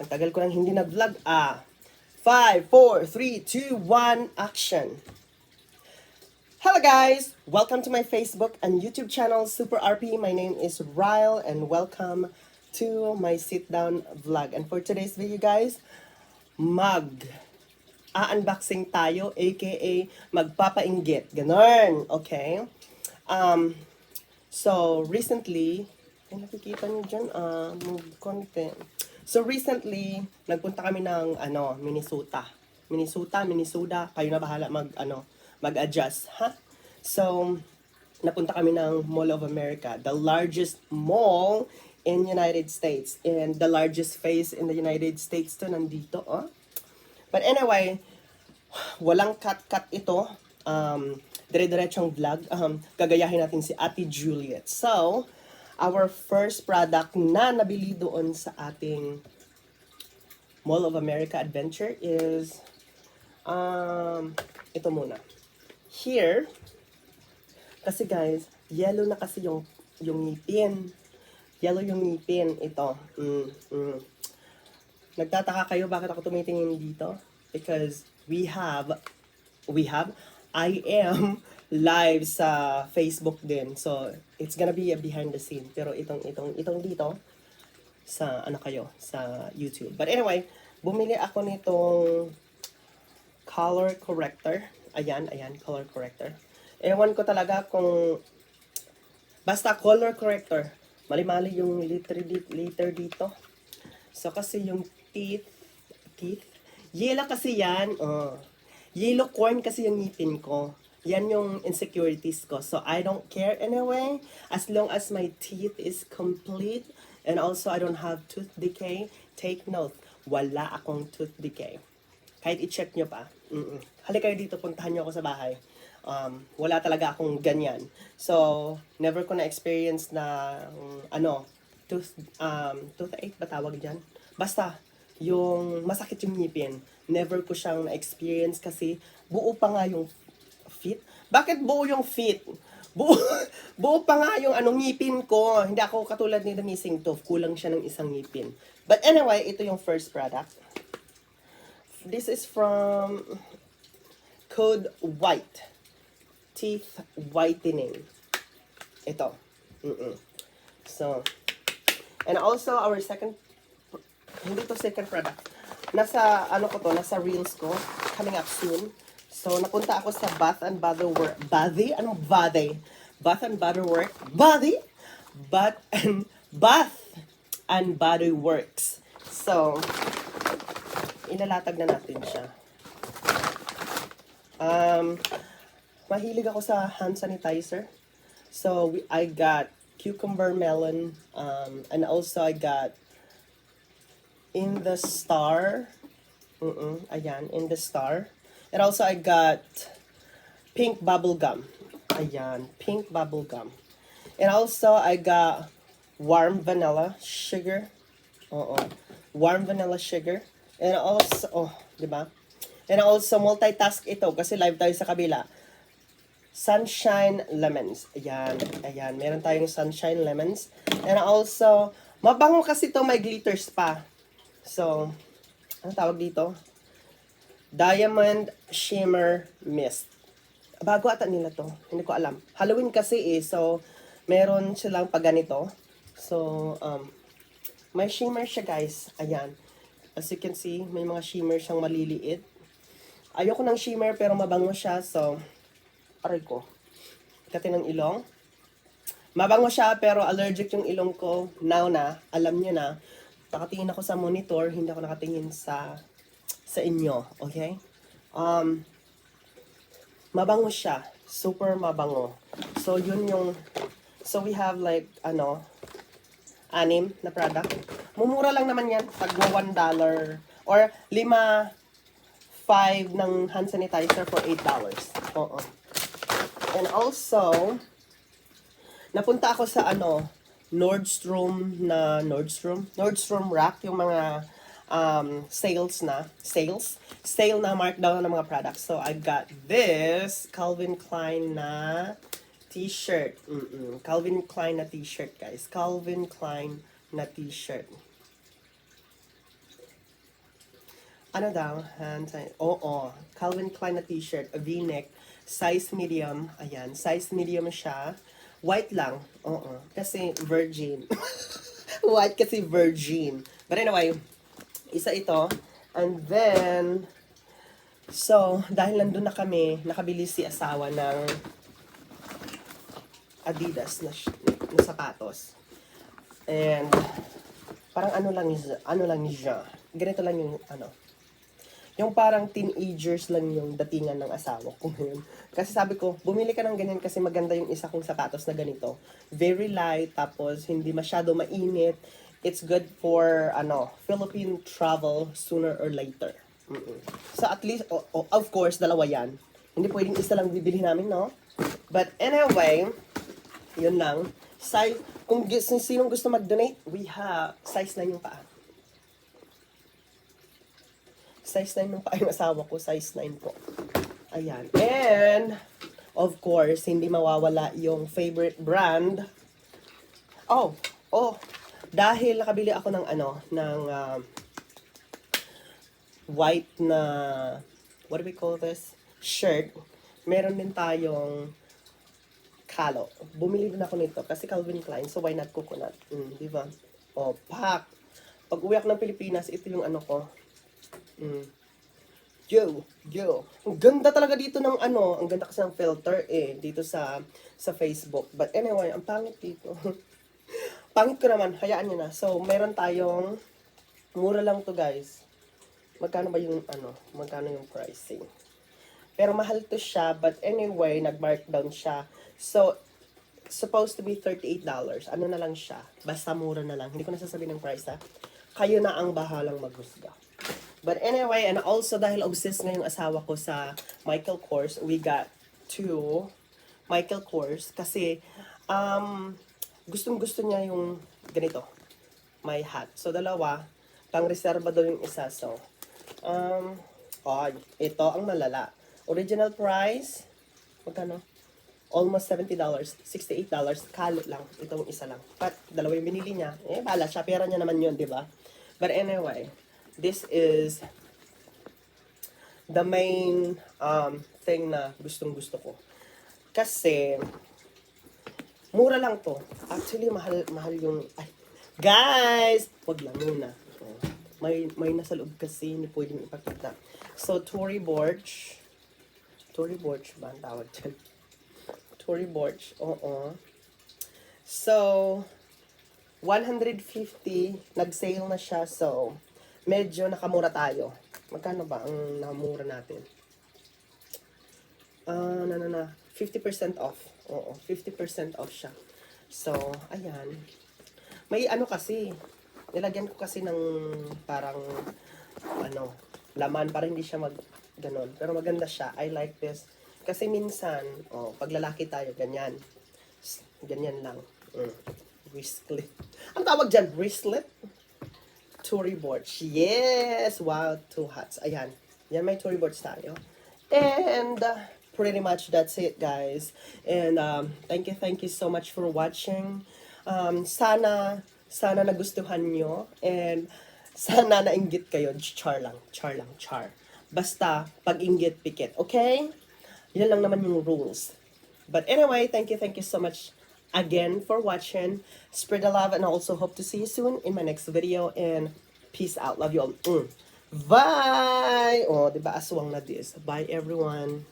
Ang tagal ko nang hindi nag-vlog. Ah. 5, 4, 3, 2, 1, action. Hello guys! Welcome to my Facebook and YouTube channel, Super RP. My name is Ryle and welcome to my sit-down vlog. And for today's video guys, mag a-unboxing tayo, aka magpapainggit. Ganon, okay? Um, so, recently, ay nakikita niyo dyan, ah, move konti. So, recently, nagpunta kami ng, ano, Minnesota. Minnesota, Minnesota, kayo na bahala mag, ano, mag-adjust, ha? So, napunta kami ng Mall of America, the largest mall in United States. And the largest face in the United States to nandito, oh. But anyway, walang cut-cut ito. Um, dire-diretsong vlog. Um, gagayahin natin si Ate Juliet. So, our first product na nabili doon sa ating Mall of America adventure is um, ito muna. Here, kasi guys, yellow na kasi yung yung ngipin. Yellow yung ngipin. Ito. Mm, mm. Nagtataka kayo bakit ako tumitingin dito? Because we have, we have, I am live sa Facebook din. So, it's gonna be a behind the scene. Pero itong, itong, itong dito, sa, ano kayo, sa YouTube. But anyway, bumili ako nitong color corrector. Ayan, ayan, color corrector. Ewan ko talaga kung, basta color corrector. Mali-mali yung letter, di- letter dito. So, kasi yung teeth, teeth, yellow kasi yan, oh. Yellow corn kasi yung ngipin ko. Yan yung insecurities ko. So, I don't care anyway. As long as my teeth is complete and also I don't have tooth decay, take note, wala akong tooth decay. Kahit i-check nyo pa. Mm-mm. Halika kayo dito, puntahan nyo ako sa bahay. Um, wala talaga akong ganyan. So, never ko na-experience na, um, ano, tooth, um, toothache ba tawag dyan? Basta, yung masakit yung ngipin, never ko siyang na-experience kasi buo pa nga yung feet. Bakit buo yung feet? Buo, buo pa nga yung anong ngipin ko. Hindi ako katulad ni The Missing Tooth. Kulang siya ng isang ngipin. But anyway, ito yung first product. This is from Code White. Teeth Whitening. Ito. Mm-mm. So, and also our second, hindi to second product. Nasa, ano ko to, nasa reels ko, coming up soon. So, napunta ako sa Bath and Body Work. Body? Anong body? Bath and Body Work. Body? Bath and Bath and Body Works. So, ilalatag na natin siya. Um, mahilig ako sa hand sanitizer. So, we, I got cucumber melon, um, and also I got in the star. Mm-mm, ayan, in the star. And also I got pink bubble gum. Ayan, pink bubble gum. And also I got warm vanilla sugar. Oo. Warm vanilla sugar. And also, oh, di ba? And also multitask ito kasi live tayo sa kabila. Sunshine lemons. Ayan, ayan. Meron tayong sunshine lemons. And also, mabango kasi to may glitters pa. So, ano tawag dito? Diamond Shimmer Mist. Bago ata nila to. Hindi ko alam. Halloween kasi eh. So, meron silang pag ganito. So, um, may shimmer siya guys. Ayan. As you can see, may mga shimmer siyang maliliit. Ayoko ng shimmer pero mabango siya. So, aray ko. Kati ng ilong. Mabango siya pero allergic yung ilong ko. Now na, alam niyo na. Nakatingin ako sa monitor, hindi ako nakatingin sa sa inyo, okay? Um, mabango siya. Super mabango. So, yun yung, so we have like, ano, anim na product. Mumura lang naman yan. Pag $1 or lima, five ng hand sanitizer for $8. Oo. And also, napunta ako sa ano, Nordstrom na Nordstrom, Nordstrom Rack, yung mga um, sales na, sales, sale na markdown ng mga products. So, I got this Calvin Klein na t-shirt. Calvin Klein na t-shirt, guys. Calvin Klein na t-shirt. ano daw, hand. Oo, Calvin Klein na t-shirt, v-neck, size medium. Ayan, size medium siya. White lang. Oo, kasi virgin. White kasi virgin. But anyway, isa ito. And then, so, dahil nandun na kami, nakabili si asawa ng Adidas na, na sapatos. And, parang ano lang ano lang siya. Ganito lang yung, ano, yung parang teenagers lang yung datingan ng asawa ko ngayon. Kasi sabi ko, bumili ka ng ganyan kasi maganda yung isa kong sapatos na ganito. Very light, tapos hindi masyado mainit. It's good for, ano, Philippine travel sooner or later. Mm-mm. So at least, o- o- of course, dalawa yan. Hindi pwedeng isa lang bibili namin, no? But anyway, yun lang. Size, kung sinong gusto mag-donate, we have size 9 yung paa. Size 9 yung paa yung asawa ko, size 9 po. Ayan. And, of course, hindi mawawala yung favorite brand. Oh, oh, dahil nakabili ako ng ano, ng um, white na, what do we call this? Shirt. Meron din tayong kalo. Bumili din ako nito kasi Calvin Klein, so why not coconut? Mm, di ba? O, pak! Pag uwi ako ng Pilipinas, ito yung ano ko. Mm. Yo, yo. Ang ganda talaga dito ng ano, ang ganda kasi ng filter eh, dito sa sa Facebook. But anyway, ang pangit dito. pangit ko naman, hayaan nyo na. So, meron tayong, mura lang to guys. Magkano ba yung ano, magkano yung pricing? Pero mahal to siya, but anyway, nag-markdown siya. So, supposed to be $38. Ano na lang siya? Basta mura na lang. Hindi ko nasasabihin ng price ha. Kayo na ang bahalang maghusga. But anyway, and also dahil obsessed na yung asawa ko sa Michael Kors, we got two Michael Kors kasi um, gustong gusto niya yung ganito, my hat. So dalawa, pang reserva daw yung isa. So, um, oh, ito ang malala. Original price, magkano? Almost $70, $68, kalo lang. Itong isa lang. But, dalawa yung binili niya. Eh, bala siya. Pera niya naman yun, di ba? But anyway, this is the main um, thing na gustong gusto ko. Kasi, mura lang to. Actually, mahal, mahal yung, ay, guys! Wag lang muna. May, may nasa loob kasi, hindi pwedeng ipakita. So, Tory Borch. Tory Borch ba ang tawag dyan? Tory Borch, oo. So, 150, nag-sale na siya, so, medyo nakamura tayo. Magkano ba ang namura natin? Ah, na, na, na, 50% off. Oo, 50% off siya. So, ayan. May ano kasi, nilagyan ko kasi ng parang, ano, laman para hindi siya mag, ganon. Pero maganda siya. I like this. Kasi minsan, oh, pag lalaki tayo, ganyan. Ganyan lang. Mm. Wristlet. Ang tawag dyan, wristlet? Tory boards. Yes! Wow, two hats. Ayan. Yan, may Tory boards tayo. And, uh, pretty much that's it, guys. And, um, thank you, thank you so much for watching. Um, sana, sana nagustuhan nyo. And, sana nainggit kayo. Char lang, char lang, char. Basta, pag inggit, pikit. Okay? Yan lang naman yung rules. But anyway, thank you, thank you so much again for watching. Spread the love and also hope to see you soon in my next video. And peace out. Love you all. Mm. Bye! Oh, di ba aswang na this? Bye everyone.